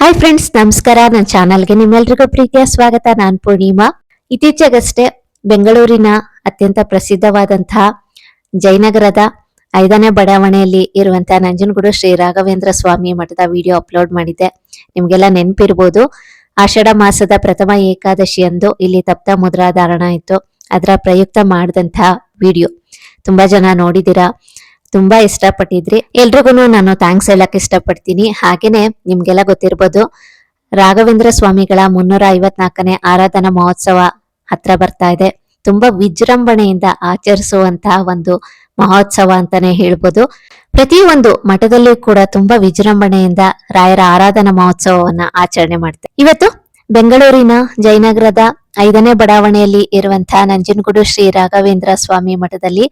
Hi friends ನಮಸ್ಕಾರ. ನನ್ನ ಚಾನಲ್ಗೆ ನಿಮ್ಮೆಲ್ರಿಗೂ ಪ್ರೀತಿಯ ಸ್ವಾಗತ. ನಾನು ಪೂರ್ಣಿಮಾ. ಇತ್ತೀಚೆಗಷ್ಟೇ ಬೆಂಗಳೂರಿನ ಅತ್ಯಂತ ಪ್ರಸಿದ್ಧವಾದಂತಹ ಜಯನಗರದ ಐದನೇ ಬಡಾವಣೆಯಲ್ಲಿ ಇರುವಂತಹ ನಂಜನಗೂಡು ಶ್ರೀ ರಾಘವೇಂದ್ರ ಸ್ವಾಮಿ ಮಠದ ವಿಡಿಯೋ ಅಪ್ಲೋಡ್ ಮಾಡಿದ್ದೆ. ನಿಮಗೆಲ್ಲ ನೆನಪಿರ್ಬೋದು. ಆಷಾಢ ಮಾಸದ ಪ್ರಥಮ ಏಕಾದಶಿಯಂದು ಇಲ್ಲಿ ತಪ್ತ ಮುದ್ರಾಧಾರಣ ಇತ್ತು. ಅದರ ಪ್ರಯುಕ್ತ ಮಾಡಿದಂತಹ ವಿಡಿಯೋ. ತುಂಬಾ ಜನ ನೋಡಿದಿರಾ ತುಂಬಾ ಇಷ್ಟಪಟ್ಟಿದ್ರಿ. ಎಲ್ರಿಗೂ ನಾನು ಥ್ಯಾಂಕ್ಸ್ ಹೇಳಕ್ ಇಷ್ಟಪಡ್ತೀನಿ. ಹಾಗೇನೆ ನಿಮ್ಗೆಲ್ಲ ಗೊತ್ತಿರ್ಬೋದು, ರಾಘವೇಂದ್ರ ಸ್ವಾಮಿಗಳ ಮುನ್ನೂರ ಐವತ್ನಾಲ್ಕನೇ ಆರಾಧನಾ ಮಹೋತ್ಸವ ಹತ್ರ ಬರ್ತಾ ಇದೆ. ತುಂಬಾ ವಿಜೃಂಭಣೆಯಿಂದ ಆಚರಿಸುವಂತಹ ಒಂದು ಮಹೋತ್ಸವ ಅಂತಾನೆ ಹೇಳ್ಬೋದು. ಪ್ರತಿಯೊಂದು ಮಠದಲ್ಲಿ ಕೂಡ ತುಂಬಾ ವಿಜೃಂಭಣೆಯಿಂದ ರಾಯರ ಆರಾಧನಾ ಮಹೋತ್ಸವವನ್ನ ಆಚರಣೆ ಮಾಡ್ತಾರೆ. ಇವತ್ತು ಬೆಂಗಳೂರಿನ ಜಯನಗರದ ಐದನೇ ಬಡಾವಣೆಯಲ್ಲಿ ಇರುವಂತಹ ನಂಜನಗೂಡು ಶ್ರೀ ರಾಘವೇಂದ್ರ ಸ್ವಾಮಿ ಮಠದಲ್ಲಿ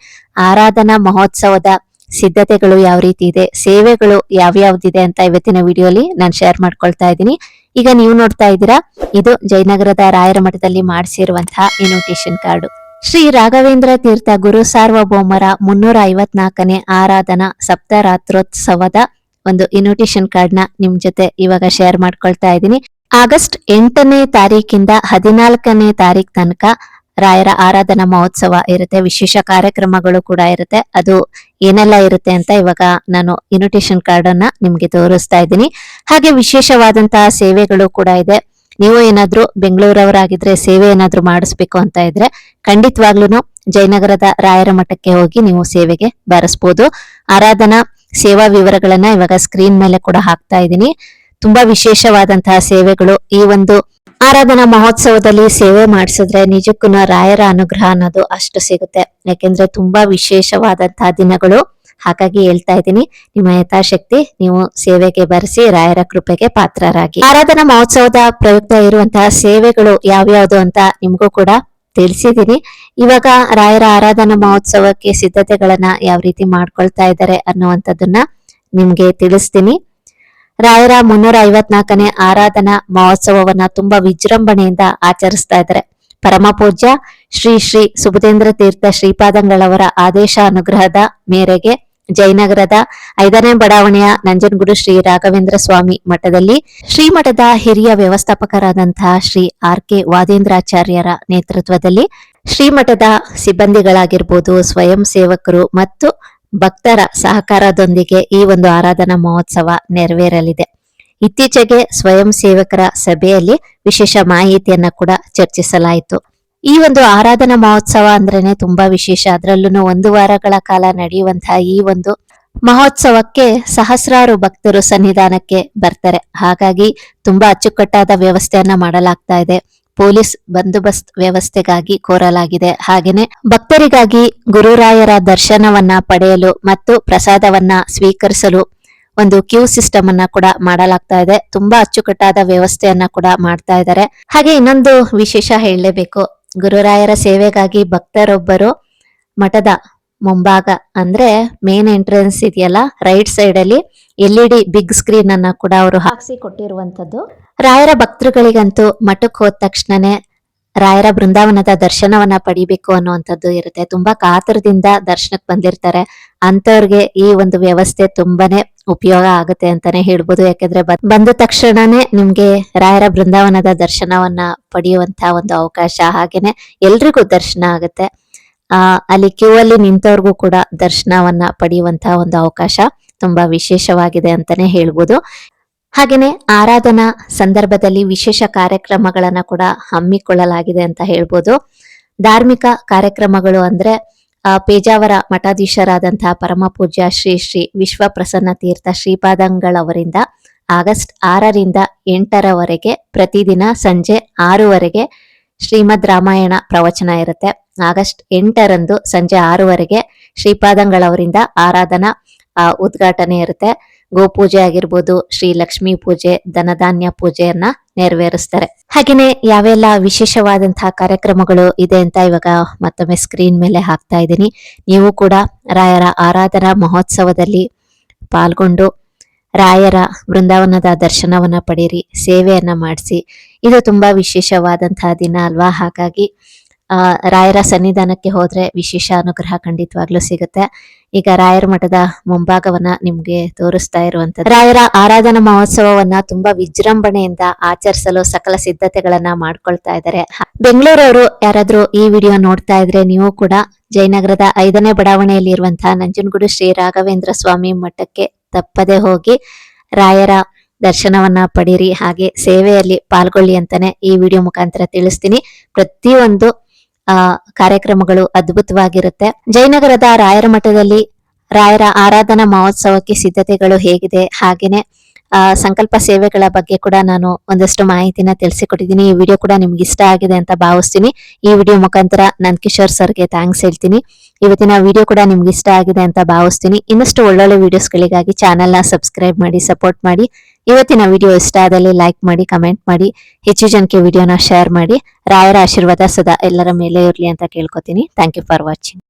ಆರಾಧನಾ ಮಹೋತ್ಸವದ ಸಿದ್ಧತೆಗಳು ಯಾವ ರೀತಿ ಇದೆ, ಸೇವೆಗಳು ಯಾವ್ಯಾವ್ದಿದೆ ಅಂತ ಇವತ್ತಿನ ವಿಡಿಯೋಲಿ ನಾನು ಶೇರ್ ಮಾಡ್ಕೊಳ್ತಾ ಇದ್ದೀನಿ. ಈಗ ನೀವು ನೋಡ್ತಾ ಇದ್ದೀರಾ, ಇದು ಜಯನಗರದ ರಾಯರ ಮಠದಲ್ಲಿ ಮಾಡಿಸಿರುವಂತಹ ಇನ್ವಿಟೇಷನ್ ಕಾರ್ಡ್ ಶ್ರೀ ರಾಘವೇಂದ್ರ ತೀರ್ಥ ಗುರು ಸಾರ್ವಭೌಮರ ಮುನ್ನೂರ ಐವತ್ನಾಲ್ಕನೇ ಆರಾಧನಾ ಸಪ್ತರಾತ್ರೋತ್ಸವದ ಒಂದು ಇನ್ವಿಟೇಷನ್ ಕಾರ್ಡ್ನ ನಿಮ್ ಜೊತೆ ಇವಾಗ ಶೇರ್ ಮಾಡ್ಕೊಳ್ತಾ ಇದ್ದೀನಿ. ಆಗಸ್ಟ್ ಎಂಟನೇ ತಾರೀಕಿಂದ ಹದಿನಾಲ್ಕನೇ ತಾರೀಕ್ ತನಕ ರಾಯರ ಆರಾಧನಾ ಮಹೋತ್ಸವ ಇರುತ್ತೆ, ವಿಶೇಷ ಕಾರ್ಯಕ್ರಮಗಳು ಕೂಡ ಇರುತ್ತೆ. ಅದು ಏನೆಲ್ಲ ಇರುತ್ತೆ ಅಂತ ಇವಾಗ ನಾನು ಇನ್ವಿಟೇಷನ್ ಕಾರ್ಡ್ ಅನ್ನ ನಿಮ್ಗೆ ತೋರಿಸ್ತಾ ಇದ್ದೀನಿ. ಹಾಗೆ ವಿಶೇಷವಾದಂತಹ ಸೇವೆಗಳು ಕೂಡ ಇದೆ. ನೀವು ಏನಾದ್ರೂ ಬೆಂಗಳೂರವರಾಗಿದ್ರೆ ಸೇವೆ ಏನಾದ್ರು ಮಾಡಿಸ್ಬೇಕು ಅಂತ ಇದ್ರೆ ಖಂಡಿತವಾಗ್ಲೂ ಜಯನಗರದ ರಾಯರ ಮಠಕ್ಕೆ ಹೋಗಿ ನೀವು ಸೇವೆಗೆ ಬಾರಿಸ್ಬೋದು. ಆರಾಧನಾ ಸೇವಾ ವಿವರಗಳನ್ನ ಇವಾಗ ಸ್ಕ್ರೀನ್ ಮೇಲೆ ಕೂಡ ಹಾಕ್ತಾ ಇದ್ದೀನಿ. ತುಂಬಾ ವಿಶೇಷವಾದಂತಹ ಸೇವೆಗಳು ಈ ಒಂದು ಆರಾಧನಾ ಮಹೋತ್ಸವದಲ್ಲಿ ಸೇವೆ ಮಾಡಿಸಿದ್ರೆ ನಿಜಕ್ಕೂ ರಾಯರ ಅನುಗ್ರಹ ಅನ್ನೋದು ಅಷ್ಟು ಸಿಗುತ್ತೆ. ಯಾಕೆಂದ್ರೆ ತುಂಬಾ ವಿಶೇಷವಾದಂತಹ ದಿನಗಳು. ಹಾಗಾಗಿ ಹೇಳ್ತಾ ಇದ್ದೀನಿ, ನಿಮ್ಮ ಯಥಾಶಕ್ತಿ ನೀವು ಸೇವೆಗೆ ಬರೆಸಿ ರಾಯರ ಕೃಪೆಗೆ ಪಾತ್ರರಾಗಿ. ಆರಾಧನಾ ಮಹೋತ್ಸವದ ಪ್ರಯುಕ್ತ ಇರುವಂತಹ ಸೇವೆಗಳು ಯಾವ್ಯಾವ್ದು ಅಂತ ನಿಮಗೂ ಕೂಡ ತಿಳಿಸಿದ್ದೀನಿ. ಇವಾಗ ರಾಯರ ಆರಾಧನಾ ಮಹೋತ್ಸವಕ್ಕೆ ಸಿದ್ಧತೆಗಳನ್ನ ಯಾವ ರೀತಿ ಮಾಡ್ಕೊಳ್ತಾ ಇದ್ದಾರೆ ಅನ್ನುವಂಥದ್ದನ್ನ ನಿಮ್ಗೆ ತಿಳಿಸ್ತೀನಿ. ರಾಯರ ಮುನ್ನೂರ ಐವತ್ನಾಲ್ಕನೇ ಆರಾಧನಾ ಮಹೋತ್ಸವವನ್ನ ತುಂಬಾ ವಿಜೃಂಭಣೆಯಿಂದ ಆಚರಿಸ್ತಾ ಇದ್ದಾರೆ. ಪರಮ ಪೂಜ್ಯ ಶ್ರೀ ಶ್ರೀ ಸುಬುಧೇಂದ್ರ ತೀರ್ಥ ಶ್ರೀಪಾದಂಗಳವರ ಆದೇಶ ಅನುಗ್ರಹದ ಮೇರೆಗೆ ಜಯನಗರದ ಐದನೇ ಬಡಾವಣೆಯ ನಂಜನಗೂಡು ಶ್ರೀ ರಾಘವೇಂದ್ರ ಸ್ವಾಮಿ ಮಠದಲ್ಲಿ ಶ್ರೀಮಠದ ಹಿರಿಯ ವ್ಯವಸ್ಥಾಪಕರಾದಂತಹ ಶ್ರೀ ಆರ್ ಕೆ ವಾದೇಂದ್ರಾಚಾರ್ಯರ ನೇತೃತ್ವದಲ್ಲಿ ಶ್ರೀಮಠದ ಸಿಬ್ಬಂದಿಗಳಾಗಿರ್ಬೋದು ಸ್ವಯಂ ಸೇವಕರು ಮತ್ತು ಭಕ್ತರ ಸಹಕಾರದೊಂದಿಗೆ ಈ ಒಂದು ಆರಾಧನಾ ಮಹೋತ್ಸವ ನೆರವೇರಲಿದೆ. ಇತ್ತೀಚೆಗೆ ಸ್ವಯಂ ಸೇವಕರ ಸಭೆಯಲ್ಲಿ ವಿಶೇಷ ಮಾಹಿತಿಯನ್ನ ಕೂಡ ಚರ್ಚಿಸಲಾಯಿತು. ಈ ಒಂದು ಆರಾಧನಾ ಮಹೋತ್ಸವ ಅಂದ್ರೇನೆ ತುಂಬಾ ವಿಶೇಷ. ಅದರಲ್ಲೂ ಒಂದು ವಾರಗಳ ಕಾಲ ನಡೆಯುವಂತಹ ಈ ಒಂದು ಮಹೋತ್ಸವಕ್ಕೆ ಸಹಸ್ರಾರು ಭಕ್ತರು ಸನ್ನಿಧಾನಕ್ಕೆ ಬರ್ತಾರೆ. ಹಾಗಾಗಿ ತುಂಬಾ ಅಚ್ಚುಕಟ್ಟಾದ ವ್ಯವಸ್ಥೆಯನ್ನ ಮಾಡಲಾಗ್ತಾ ಇದೆ. ಪೊಲೀಸ್ ಬಂದೋಬಸ್ತ್ ವ್ಯವಸ್ಥೆಗಾಗಿ ಕೋರಲಾಗಿದೆ. ಹಾಗೇನೆ ಭಕ್ತರಿಗಾಗಿ ಗುರುರಾಯರ ದರ್ಶನವನ್ನ ಪಡೆಯಲು ಮತ್ತು ಪ್ರಸಾದವನ್ನ ಸ್ವೀಕರಿಸಲು ಒಂದು ಕ್ಯೂ ಸಿಸ್ಟಮ್ ಅನ್ನ ಕೂಡ ಮಾಡಲಾಗ್ತಾ ಇದೆ. ತುಂಬಾ ಅಚ್ಚುಕಟ್ಟಾದ ವ್ಯವಸ್ಥೆಯನ್ನ ಕೂಡ ಮಾಡ್ತಾ ಇದ್ದಾರೆ. ಹಾಗೆ ಇನ್ನೊಂದು ವಿಶೇಷ ಹೇಳಲೇಬೇಕು. ಗುರುರಾಯರ ಸೇವೆಗಾಗಿ ಭಕ್ತರೊಬ್ಬರು ಮಠದ ಮುಂಭಾಗ ಅಂದ್ರೆ ಮೇನ್ ಎಂಟ್ರೆನ್ಸ್ ಇದೆಯಲ್ಲ ರೈಟ್ ಸೈಡ್ ಅಲ್ಲಿ ಎಲ್ ಇ ಬಿಗ್ ಸ್ಕ್ರೀನ್ ಅನ್ನ ಕೂಡ ಅವರು ಹಾಕ್ಸಿ ಕೊಟ್ಟಿರುವಂತದ್ದು ರಾಯರ ಭಕ್ತೃಗಳಿಗಂತೂ ಮಠಕ್ಕೆ ಹೋದ ತಕ್ಷಣನೇ ರಾಯರ ಬೃಂದಾವನದ ದರ್ಶನವನ್ನ ಪಡಿಬೇಕು ಅನ್ನುವಂಥದ್ದು ಇರುತ್ತೆ. ತುಂಬಾ ಕಾತರದಿಂದ ದರ್ಶನಕ್ಕೆ ಬಂದಿರ್ತಾರೆ. ಅಂತವ್ರಿಗೆ ಈ ಒಂದು ವ್ಯವಸ್ಥೆ ತುಂಬಾನೇ ಉಪಯೋಗ ಆಗುತ್ತೆ ಅಂತಾನೆ ಹೇಳ್ಬೋದು. ಯಾಕಂದ್ರೆ ಬಂದ ತಕ್ಷಣನೇ ನಿಮ್ಗೆ ರಾಯರ ಬೃಂದಾವನದ ದರ್ಶನವನ್ನ ಪಡೆಯುವಂತ ಒಂದು ಅವಕಾಶ. ಹಾಗೇನೆ ಎಲ್ರಿಗೂ ದರ್ಶನ ಆಗುತ್ತೆ. ಆ, ಅಲ್ಲಿ ಕ್ಯೂ ಅಲ್ಲಿ ನಿಂತವ್ರಿಗೂ ಕೂಡ ದರ್ಶನವನ್ನ ಪಡೆಯುವಂತಹ ಒಂದು ಅವಕಾಶ ತುಂಬಾ ವಿಶೇಷವಾಗಿದೆ ಅಂತಾನೆ ಹೇಳ್ಬೋದು. ಹಾಗೇನೆ ಆರಾಧನಾ ಸಂದರ್ಭದಲ್ಲಿ ವಿಶೇಷ ಕಾರ್ಯಕ್ರಮಗಳನ್ನ ಕೂಡ ಹಮ್ಮಿಕೊಳ್ಳಲಾಗಿದೆ ಅಂತ ಹೇಳ್ಬೋದು. ಧಾರ್ಮಿಕ ಕಾರ್ಯಕ್ರಮಗಳು ಅಂದ್ರೆ ಪೇಜಾವರ ಮಠಾಧೀಶರಾದಂತಹ ಪರಮ ಪೂಜ್ಯ ಶ್ರೀ ಶ್ರೀ ವಿಶ್ವಪ್ರಸನ್ನ ತೀರ್ಥ ಶ್ರೀಪಾದಂಗಳವರಿಂದ ಆಗಸ್ಟ್ ಆರರಿಂದ ಎಂಟರವರೆಗೆ ಪ್ರತಿದಿನ ಸಂಜೆ ಆರೂವರೆಗೆ ಶ್ರೀಮದ್ ರಾಮಾಯಣ ಪ್ರವಚನ ಇರುತ್ತೆ. ಆಗಸ್ಟ್ ಎಂಟರಂದು ಸಂಜೆ ಆರೂವರೆಗೆ ಶ್ರೀಪಾದಂಗಳವರಿಂದ ಆರಾಧನಾ ಉದ್ಘಾಟನೆ ಇರುತ್ತೆ. ಗೋಪೂಜೆ ಆಗಿರ್ಬೋದು, ಶ್ರೀ ಲಕ್ಷ್ಮೀ ಪೂಜೆ, ಧನಧಾನ್ಯ ಪೂಜೆಯನ್ನ ನೆರವೇರಿಸ್ತಾರೆ. ಹಾಗೇನೆ ಯಾವೆಲ್ಲ ವಿಶೇಷವಾದಂತಹ ಕಾರ್ಯಕ್ರಮಗಳು ಇದೆ ಅಂತ ಇವಾಗ ಮತ್ತೊಮ್ಮೆ ಸ್ಕ್ರೀನ್ ಮೇಲೆ ಹಾಕ್ತಾ ಇದ್ದೀನಿ. ನೀವು ಕೂಡ ರಾಯರ ಆರಾಧನಾ ಮಹೋತ್ಸವದಲ್ಲಿ ಪಾಲ್ಗೊಂಡು ರಾಯರ ಬೃಂದಾವನದ ದರ್ಶನವನ್ನ ಪಡೀರಿ ಸೇವೆಯನ್ನ ಮಾಡಿಸಿ. ಇದು ತುಂಬಾ ವಿಶೇಷವಾದಂತಹ ದಿನ ಅಲ್ವಾ? ಹಾಗಾಗಿ ಆ, ರಾಯರ ಸನ್ನಿಧಾನಕ್ಕೆ ಹೋದ್ರೆ ವಿಶೇಷ ಅನುಗ್ರಹ ಖಂಡಿತವಾಗ್ಲೂ ಸಿಗುತ್ತೆ. ಈಗ ರಾಯರ ಮಠದ ಮುಂಭಾಗವನ್ನ ನಿಮ್ಗೆ ತೋರಿಸ್ತಾ ಇರುವಂತ ರಾಯರ ಆರಾಧನಾ ಮಹೋತ್ಸವವನ್ನ ತುಂಬಾ ವಿಜೃಂಭಣೆಯಿಂದ ಆಚರಿಸಲು ಸಕಲ ಸಿದ್ಧತೆಗಳನ್ನ ಮಾಡ್ಕೊಳ್ತಾ ಇದ್ದಾರೆ. ಬೆಂಗಳೂರವರು ಯಾರಾದ್ರೂ ಈ ವಿಡಿಯೋ ನೋಡ್ತಾ ಇದ್ರೆ ನೀವು ಕೂಡ ಜಯನಗರದ ಐದನೇ ಬಡಾವಣೆಯಲ್ಲಿ ಇರುವಂತಹ ನಂಜನಗೂಡು ಶ್ರೀ ರಾಘವೇಂದ್ರ ಸ್ವಾಮಿ ಮಠಕ್ಕೆ ತಪ್ಪದೆ ಹೋಗಿ ರಾಯರ ದರ್ಶನವನ್ನ ಪಡೀರಿ, ಹಾಗೆ ಸೇವೆಯಲ್ಲಿ ಪಾಲ್ಗೊಳ್ಳಿ ಅಂತಾನೆ ಈ ವಿಡಿಯೋ ಮುಖಾಂತರ ತಿಳಿಸ್ತೀನಿ. ಪ್ರತಿಯೊಂದು, ಆ, ಕಾರ್ಯಕ್ರಮಗಳು ಅದ್ಭುತವಾಗಿರುತ್ತೆ. ಜಯನಗರದ ರಾಯರ ಮಠದಲ್ಲಿ ರಾಯರ ಆರಾಧನಾ ಮಹೋತ್ಸವಕ್ಕೆ ಸಿದ್ಧತೆಗಳು ಹೇಗಿದೆ? ಹಾಗೇನೆ ಸಂಕಲ್ಪ ಸೇವೆಗಳ ಬಗ್ಗೆ ಕೂಡ ನಾನು ಒಂದಷ್ಟು ಮಾಹಿತಿನ ತಿಳಿಸಿಕೊಟ್ಟಿದ್ದೀನಿ. ಈ ವಿಡಿಯೋ ಕೂಡ ನಿಮ್ಗೆ ಇಷ್ಟ ಆಗಿದೆ ಅಂತ ಭಾವಿಸ್ತೀನಿ. ಈ ವಿಡಿಯೋ ಮುಖಾಂತರ ನನ್ ಕಿಶೋರ್ ಸರ್ಗೆ ಥ್ಯಾಂಕ್ಸ್ ಹೇಳ್ತೀನಿ. ಇವತ್ತಿನ ವಿಡಿಯೋ ಕೂಡ ನಿಮ್ಗೆ ಇಷ್ಟ ಆಗಿದೆ ಅಂತ ಭಾವಿಸ್ತೀನಿ. ಇನ್ನಷ್ಟು ಒಳ್ಳೊಳ್ಳೆ ವಿಡಿಯೋಸ್ಗಳಿಗಾಗಿ ನ ಸಬ್ಸ್ಕ್ರೈಬ್ ಮಾಡಿ ಸಪೋರ್ಟ್ ಮಾಡಿ. ಇವತ್ತಿನ ವಿಡಿಯೋ ಇಷ್ಟ ಆದಲ್ಲಿ ಲೈಕ್ ಮಾಡಿ ಕಮೆಂಟ್ ಮಾಡಿ. ಹೆಚ್ಚು ಜನಕ್ಕೆ ವಿಡಿಯೋನ ಶೇರ್ ಮಾಡಿ. ರಾಯರ ಆಶೀರ್ವಾದ ಸದಾ ಎಲ್ಲರ ಮೇಲೆ ಇರಲಿ ಅಂತ ಕೇಳ್ಕೊತೀನಿ. Thank you for watching